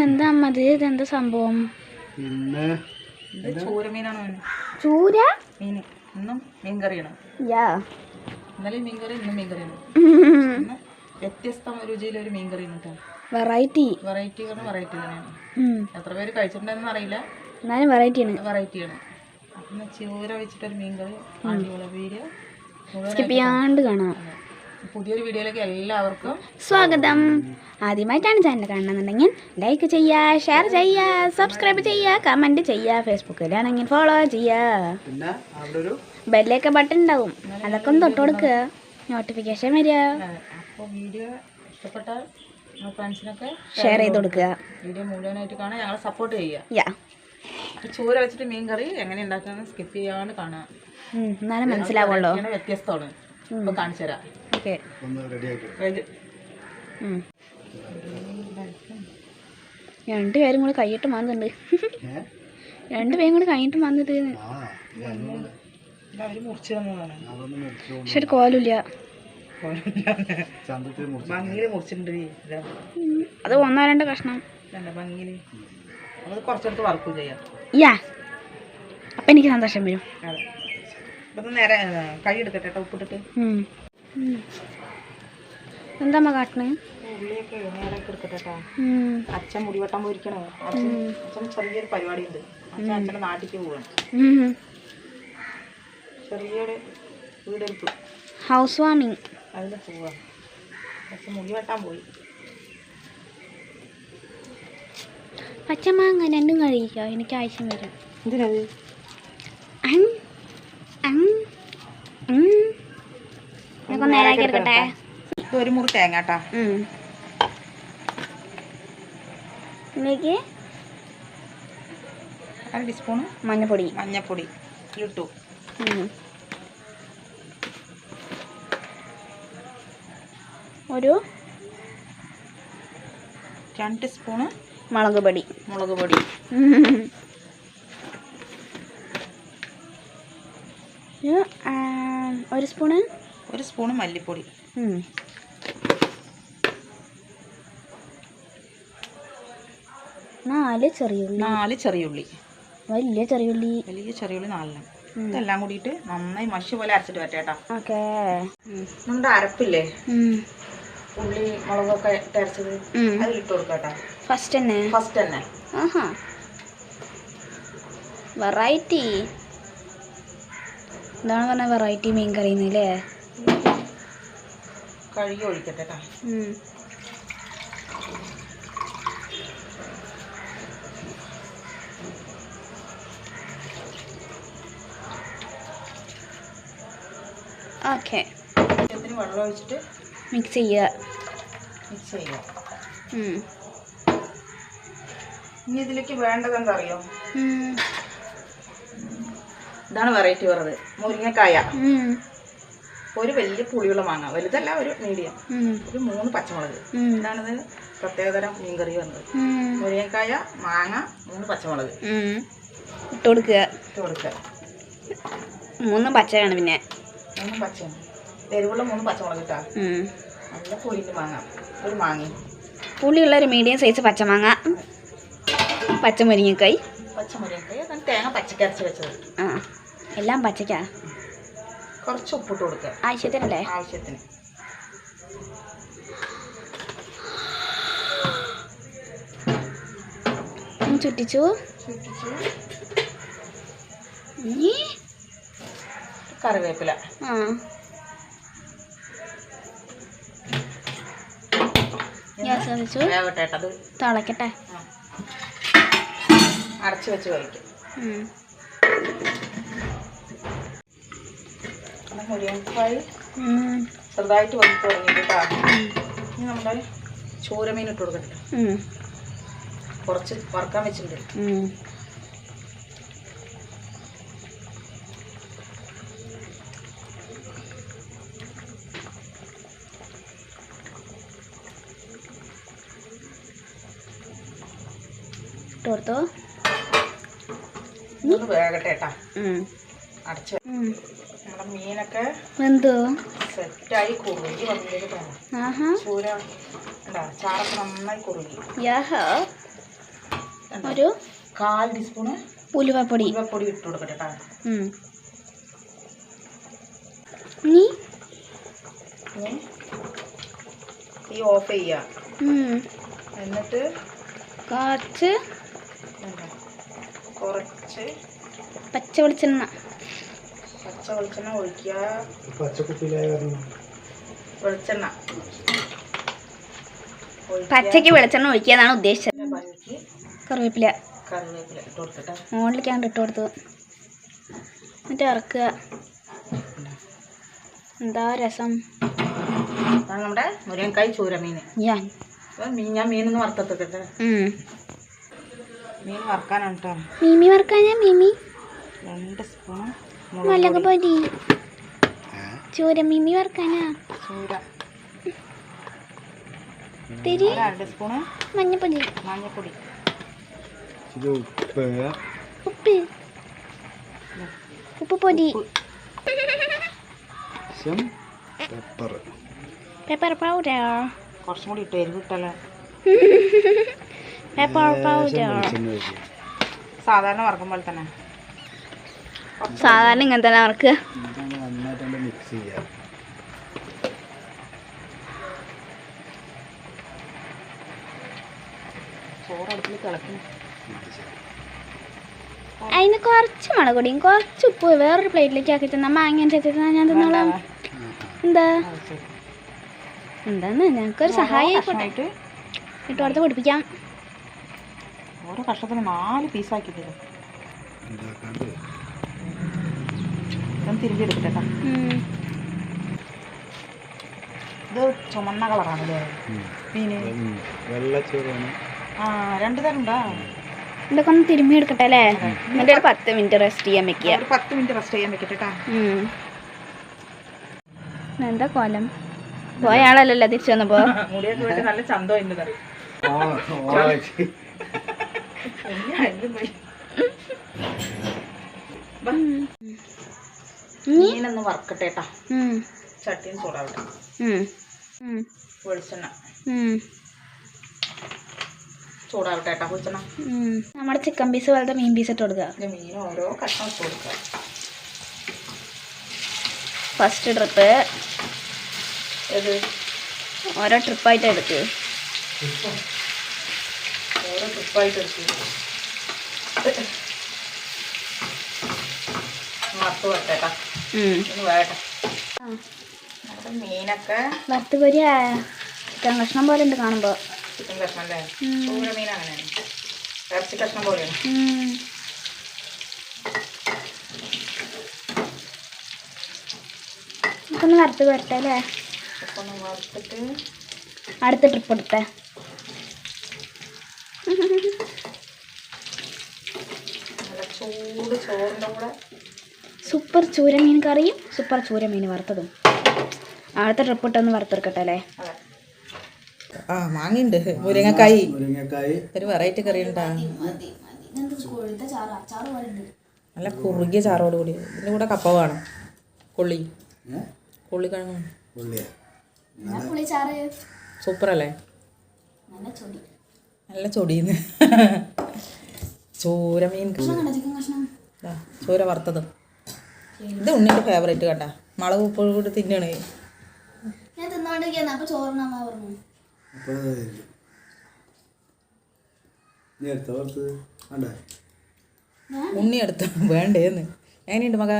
ഇതെന്താ അമ്മ ഇത് ഇതെന്താ സംഭവം? പിന്നെ ഇത് ചൂരമീനാണ് മോനെ. ചൂര? മീൻ. ഇന്നും മീൻ കറിയാണ് യാ. ഇന്നലെ മീൻ കറി ഇന്നും മീൻ കറിയാണ് ഇന്ന് വ്യത്യസ്ത രുചിയിലൊരു മീൻ കറിയാണ് കേട്ടോ. വെറൈറ്റി. വെറൈറ്റി പറഞ്ഞ വെറൈറ്റി തന്നെയാണ്. എത്ര പേര് കഴിച്ചിട്ടുണ്ടെന്ന് അറിയില്ല. എന്നാലും വെറൈറ്റിയാണ്. വെറൈറ്റിയാണ്. അപ്പം ചൂര വെച്ചിട്ടൊരു മീൻ കറി അടിപൊളി വീഡിയോ സ്കിപ്പ് ചെയ്യാണ്ട് കാണാം. പുതിയൊരു വീഡിയോയിലേക്ക് എല്ലാവർക്കും സ്വാഗതം. ആദ്യമായിട്ടാണ് ചാനൽ കാണണമെന്നുണ്ടെങ്കിൽ ലൈക്ക് ചെയ്യുക ഷെയർ ചെയ്യുക സബ്സ്ക്രൈബ് ചെയ്യുക കമന്റ് ചെയ്യുക ഫേസ്ബുക്കിലാണെങ്കിൽ ഫോളോ ചെയ്യുക പിന്നെ അവിടെ ഒരു ബെല്ലൊക്കെ ബട്ടൺ ഉണ്ടാവും അതൊക്കെ ഒന്ന് തൊട്ട് കൊടുക്കുക നോട്ടിഫിക്കേഷൻ വരിക. അപ്പോൾ വീഡിയോ ഇഷ്ടപ്പെട്ടാൽ ഫ്രണ്ട്സിനൊക്കെ ഷെയർ ചെയ്ത് കൊടുക്കുക. വീഡിയോ മുഴുവനായിട്ട് കാണാൻ ഞങ്ങളെ സപ്പോർട്ട് ചെയ്യുക. യാ അപ്പോൾ ചൂര വെച്ചിട്ട് മീൻ കറി എങ്ങനെ ഉണ്ടാക്കുന്നത് സ്കിപ്പ് ചെയ്യാണ്ട് കാണാം എന്നാലും മനസ്സിലാവുള്ളൂ. വ്യത്യസ്തമാണ്. കാണിച്ചു തരാം ഓക്കെ. രണ്ടുപേരും കൂടെ കൈയിട്ട് വന്നിട്ടുണ്ട് ഏ? രണ്ടുപേരും കൂടെ കൈയിട്ട് മുറിച്ചു പക്ഷെ ഒരു കോലില്ല അത് ഒന്നോ രണ്ടോ കഷ്ണം. അപ്പൊ ഭംഗിയിൽ നമുക്ക് കുറച്ചെടുത്ത് വർക്ക് ചെയ്യാം. യാ. അപ്പം എനിക്ക് സന്തോഷം വരും. അതെ. ഇപ്പം നേരെ കൈ എടുക്കട്ടെ കേട്ടോ ഉപ്പിട്ടിട്ട്. എന്താ കാട്ടണേ? അച്ഛൻ മുടിവെട്ടാൻ പോയിരിക്കണേ. അച്ഛൻ ചെറിയൊരു പരിപാടി ഉണ്ട് അച്ഛൻ അച്ഛന്റെ നാട്ടിലേക്ക് പോവാണ്. ചെറിയൊരു വീടെടുത്തു ഹൗസ് വാമിങ് അതിന് പോവാ. അച്ഛൻ മുടി വെട്ടാൻ പോയി പച്ചമാങ്ങ രണ്ടും കഴിക്കുക എനിക്ക് ആവശ്യം വരും. എന്തിനത്? അങ്, അങ്, നേരാക്കി എടുക്കട്ടെ. ഒരു മുറി തേങ്ങ കേട്ടാ. ഇതിലേക്ക് അര ടീസ്പൂണ് മഞ്ഞപ്പൊടി. മഞ്ഞപ്പൊടി. ഇട്ടു. ഒരു രണ്ട് സ്പൂണ് മുളക് പൊടി. മുളക് പൊടി. ഒരു സ്പൂണ് ഒരു സ്പൂണ് മല്ലിപ്പൊടി. നാല് ചെറിയുള്ളി നാല് ചെറിയുള്ളി വലിയ ചെറിയുള്ളി വലിയ ചെറിയുള്ളി നാലെണ്ണം. ഇതെല്ലാം കൂടിയിട്ട് നന്നായി മഷി പോലെ അരച്ചിട്ട് വരട്ടേട്ടാ ഓക്കേ. നമ്മുടെ അരപ്പില്ലേ? ഉള്ളി മുളകൊക്കെ അരച്ചത്. അതിലിട്ട് കൊടുക്കട്ടാ ഫസ്റ്റ് തന്നെ? ഫസ്റ്റ് തന്നെ. ആഹാ. വെറൈറ്റി എന്താണ് പറഞ്ഞ വെറൈറ്റി മീൻ കറിയുന്നല്ലേ കഴുകി ഒഴിക്കട്ടെ കേട്ടോ ഓക്കെ. ആവശ്യത്തിന് വെള്ളം ഒഴിച്ചിട്ട് മിക്സ് ചെയ്യുക മിക്സ് ചെയ്യുക. ഇനി ഇതിലേക്ക് വേണ്ടത് എന്താ അറിയോ ഇതാണ് വെറൈറ്റി പറഞ്ഞത്. മുരിങ്ങക്കായ. ഒരു വലിയ പുളിയുള്ള മാങ്ങ വലുതല്ല ഒരു മീഡിയം ഒരു മൂന്ന് പച്ചമുളക്. ഇതാണിത്. പ്രത്യേകതരം മീൻകറി വന്നത്. മുരിങ്ങക്കായ മാങ്ങ മൂന്ന് പച്ചമുളക്. ഇട്ടുകൊടുക്കുക. ഇട്ട് കൊടുക്കുക ഇട്ട് കൊടുക്കുക മൂന്ന് പച്ചയാണ് പിന്നെ. മൂന്ന് പച്ചയാണ്. എരിവുള്ള മൂന്ന് പച്ചമുളക് ഇട്ടാ. നല്ല പുളിന്റെ മാങ്ങ. ഒരു മാങ്ങ. പുളിയുള്ള ഒരു മീഡിയം സൈസ് പച്ചമാങ്ങ പച്ചമുരിങ്ങക്കായി പച്ചമുരിങ്ങക്കായി തേങ്ങ പച്ചക്കരച്ച് വെച്ചത്. ആ. എല്ലാം പച്ചക്കാ? കുറച്ച് ഉപ്പിട്ട് കൊടുക്കുക ആവശ്യത്തിനല്ലേ? ആവശ്യത്തിന്. ചുറ്റിച്ചു. കറിവേപ്പില. ആ. ഗ്യാസ് വേവട്ടെ. അത് തിളക്കട്ടെ. അടച്ച് വെച്ച് കഴിക്കും. മുരിങ്ങക്കായ. ചെറുതായിട്ട് വന്ന് തുടങ്ങി കേട്ടോ ഇനി നമ്മുടെ ചൂരമീൻ ഇട്ട് കൊടുക്കട്ടെ കുറച്ച് വറുക്കാൻ വെച്ചിട്ടുണ്ട്. ഇട്ട് കൊടുത്തോ ഇതൊന്ന് കേട്ടാ. അടച്ച്. നമ്മുടെ മീനൊക്കെ എന്തോ? സെറ്റായി കുറുകി വന്നിട്ട് തോന്നും ചൂര ഉണ്ടാ ചാറൊക്കെ നന്നായി കുറുകി. ഒരു കാൽ ടീസ്പൂണ് ഉലുവപ്പൊടി. ഉലുവപ്പൊടി ഇട്ട് കൊടുക്കട്ടെ നീ ഈ ഓഫ് ചെയ്യുക ഉം, എന്നിട്ട് കുറച്ച് കുറച്ച് പച്ച വെളിച്ചെണ്ണ പച്ച വെളിച്ചെണ്ണ ഒഴിക്കുക. പച്ചക്കുപ്പിയിലായ വെളിച്ചെണ്ണ. പച്ചയ്ക്ക് വെളിച്ചെണ്ണ ഒഴിക്കാന്നാണ് ഉദ്ദേശിച്ചത്. കറിവേപ്പില. കറിവേപ്പില ഇട്ട് കൊടുക്കട്ടെ മുകളിലേക്കാണ്ട് ഇട്ട് കൊടുത്തു എന്നിട്ട് ഇറക്കുക. എന്താ രസം? അതാണ് നമ്മുടെ മുരിങ്ങക്കായ് ചൂരമീൻ. ഞാൻ ഞാൻ മീനൊന്ന് വറുത്തെടുക്കട്ടെ മീൻ വറുക്കാനാണ് കേട്ടോ മീമി വറുക്കാനാ മീമി? രണ്ട് സ്പൂൺ മുളക് പൊടി. ചൂര മീമി വറുക്കാനാ. ചൂര. തിരി. സ്പൂണ് മഞ്ഞപ്പൊടി. മഞ്ഞപ്പൊടി. ഉപ്പ്. ഉപ്പ്. ഉപ്പ് പൊടി. പെപ്പർ പെപ്പർ പൗഡർ കുറച്ചും കൂടി ഇട്ട് എരിവ് ഇട്ടല്ലോ പെപ്പർ പൗഡർ സാധാരണ വറക്കും പോലെ തന്നെ. സാധാരണ ഇങ്ങനെ തന്നെ അവർക്ക് നന്നായിട്ട് മിക്സ് അതിന് കുറച്ച് മുളക് പൊടിയും കുറച്ച് ഉപ്പ് വേറൊരു പ്ലേറ്റിലേക്ക് ആക്കി തന്നാ മാങ്ങേന്റെ ചേർത്ത് ഞാൻ തന്നോളാം. എന്താ? എന്താന്ന്? ഞങ്ങൾക്കൊരു സഹായം ആയിക്കോട്ടെ. ഇട്ട് കൊടുത്ത് പഠിപ്പിക്കാം ഓരോ കഷ്ടത്തിന് നാല് പീസാക്കി തരും. ഉണ്ടാക്കാണ്ട് തിരികെ തിരുമ്പി എടുക്കട്ടെ. ഇത് ചുമന്ന കളറാണല്ലേ മീന് ആ രണ്ട് തരം ഉണ്ടാ ഇതൊക്കെ ഒന്ന് തിരുമ്മി എടുക്കട്ടെ അല്ലേ എന്നിട്ട് ഒരു പത്ത് മിനിറ്റ് റെസ്റ്റ് ചെയ്യാൻ വെക്കുക. ഒരു പത്ത് മിനിറ്റ് റെസ്റ്റ് ചെയ്യാൻ വെക്കട്ടെ. എന്താ കോലം? പോയ ആളല്ലല്ലോ തിരിച്ചു വന്നപ്പോ. നല്ല ചന്തോ മീനൊന്ന് വറക്കട്ടെ കേട്ടോ. ചട്ടിയും ചൂടാവട്ടെ. വെളിച്ചെണ്ണ. ചൂടാവട്ടെ കേട്ടോ വെളിച്ചെണ്ണ. നമ്മുടെ ചിക്കൻ പീസ് പോലത്തെ മീൻ പീസ് ഇട്ട് കൊടുക്കുക മീൻ ഓരോ കഷ്ണം ഇട്ട് കൊടുക്കുക ഫസ്റ്റ് ട്രിപ്പ് ഇത് ഓരോ ട്രിപ്പായിട്ട് എടുക്കുക ഓരോ ട്രിപ്പായിട്ട് എടുക്കുക വറുത്ത് വരട്ടെ കേട്ടാ മീനൊക്കെ വറുത്ത് പൊരി ചിക്കൻ കഷ്ണം പോലെ ഉണ്ട് കാണുമ്പോൾ ചിക്കൻ കഷ്ണം അല്ലേ? മീൻ അങ്ങനെയാണ്. ഇറച്ചി കഷ്ണം പോലെയാണ്. ഒന്ന് വറുത്ത് വരട്ടെ അല്ലേ? അടുത്ത ട്രിപ്പ് എടുത്തേ. ചൂട് ചോറിന്റെ കൂടെ സൂപ്പർ ചൂരമീൻ കറിയും സൂപ്പർ ചൂരമീൻ വറുത്തതും. അടുത്ത ട്രിപ്പ് ഇട്ടൊന്ന് വറുത്തെടുക്കട്ടെ അല്ലേ? ആ മാങ്ങയുണ്ട്. മുരിങ്ങക്കായി. മുരിങ്ങക്കായ്. ഒരു വെറൈറ്റി കറി ഉണ്ടാ. നല്ല കുറുകിയ ചാറോട് കൂടി. ഇതിന്റെ കൂടെ കപ്പ വേണം. കൊള്ളി? കൊള്ളി കിഴങ്ങ് സൂപ്പർ അല്ലേ നല്ല ചൊടിന്ന് ചോര മീൻ ദാ, ചൂര വറുത്തത്. ഇത് ഉണ്ണിന്റെ ഫേവറേറ്റ് കണ്ട. മുളക് ഉപ്പ് കൂടി തിന്നണേ. ഞാൻ തിന്നോണ്ടിരിക്കുന്ന അപ്പൊ പറഞ്ഞു. ഉണ്ണി എടുത്ത? വേണ്ടേന്ന്. എങ്ങനെയുണ്ട് മക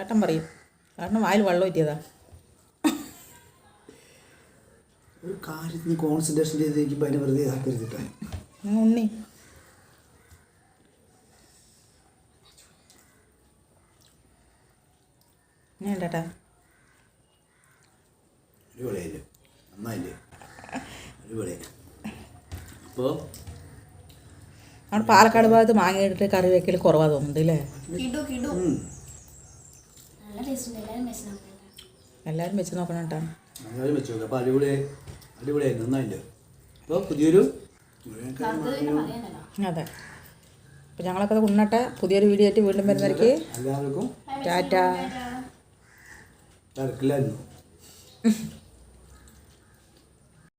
ഏട്ടൻ പറയും. കാരണം വായിൽ വെള്ളം പറ്റിയതാ ഒരു കാര്യത്തിന് കോൺസെൻട്രേഷൻ ചെയ്തിരിക്കുമ്പോൾ അതിനെ വെറുതെ ഇതാക്കരുതിട്ടാ ഉണ്ണി. എങ്ങനെയുണ്ടേട്ടാ അടിപൊളിയായില്ലേ? നന്നായില്ലേ? അടിപൊളി അപ്പോൾ പാലക്കാട് ഭാഗത്ത് മാങ്ങ ഇട്ടിട്ട് കറി വെക്കൽ കുറവാ തോന്നുന്നുണ്ട് അല്ലേ എല്ലാവരും വെച്ച് നോക്കണം കേട്ടോ. നന്നായി വെച്ചു നോക്കാം. അപ്പോൾ അടിപൊളിയായി അടിപൊളിയായി നന്നായില്ലേ? അപ്പോൾ പുതിയൊരു അതെ. അപ്പോൾ ഞങ്ങളൊക്കെ ഉണ്ണട്ടെ. പുതിയൊരു വീഡിയോ ആയിട്ട് വീണ്ടും വരുന്നവർക്ക് എല്ലാവർക്കും ടാറ്റാ. Claro, claro.